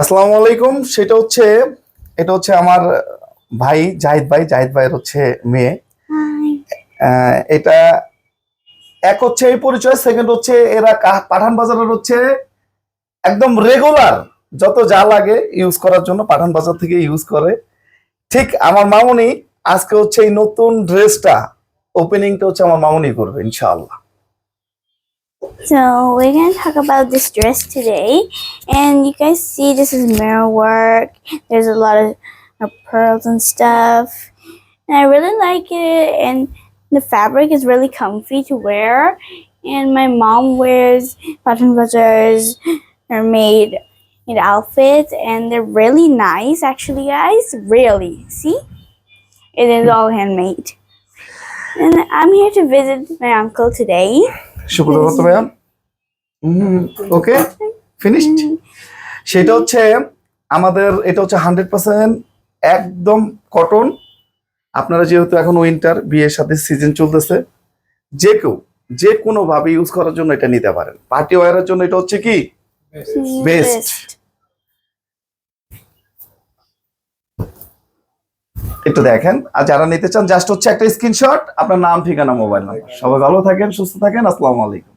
আসসালামু আলাইকুম। সেটা হচ্ছে এটা হচ্ছে আমার ভাই জাহিদ ভাই। জাহিদ ভাইয়ের হচ্ছে মেয়ে। এটা এক হচ্ছে এই পরিচয় সেকেন্ড হচ্ছে এরা পাঠান বাজারের হচ্ছে একদম রেগুলার যত যা লাগে ইউজ করার জন্য পাঠান বাজার থেকে ইউজ করে। ঠিক আমার মামুনি আজকে হচ্ছে এই নতুন ড্রেসটা ওপেনিংটা হচ্ছে আমার মামুনি করবে ইনশাআল্লাহ। So we're gonna talk about this dress today, and you guys see this is mirror work. There's a lot of uh, pearls and stuff, and I really like it. And the fabric is really comfy to wear. And my mom wears Bazaar's her made made outfits, and they're really nice, actually, guys. Really, see, it is all handmade. And I'm here to visit my uncle today. সুপ্রভাত ma'am. Okay finished সেটা হচ্ছে আমাদের এটা হচ্ছে hundred percent একদম cotton আপনারা যেহেতু এখন উইন্টার বিয়ের সাথে সিজন চলতেছে যে কেউ যে কোনোভাবে ইউজ করার জন্য এটা নিতে পারেন। পার্টি ওয়ারের জন্য এটা হচ্ছে কি? বেস্ট একটু দেখেন। আর যারা নিতে চান জাস্ট হচ্ছে একটা স্ক্রিনশট আপনার নাম, ঠিকানা মোবাইল নাম্বার সবাই ভালো থাকেন, সুস্থ থাকেন, আসসালামু আলাইকুম।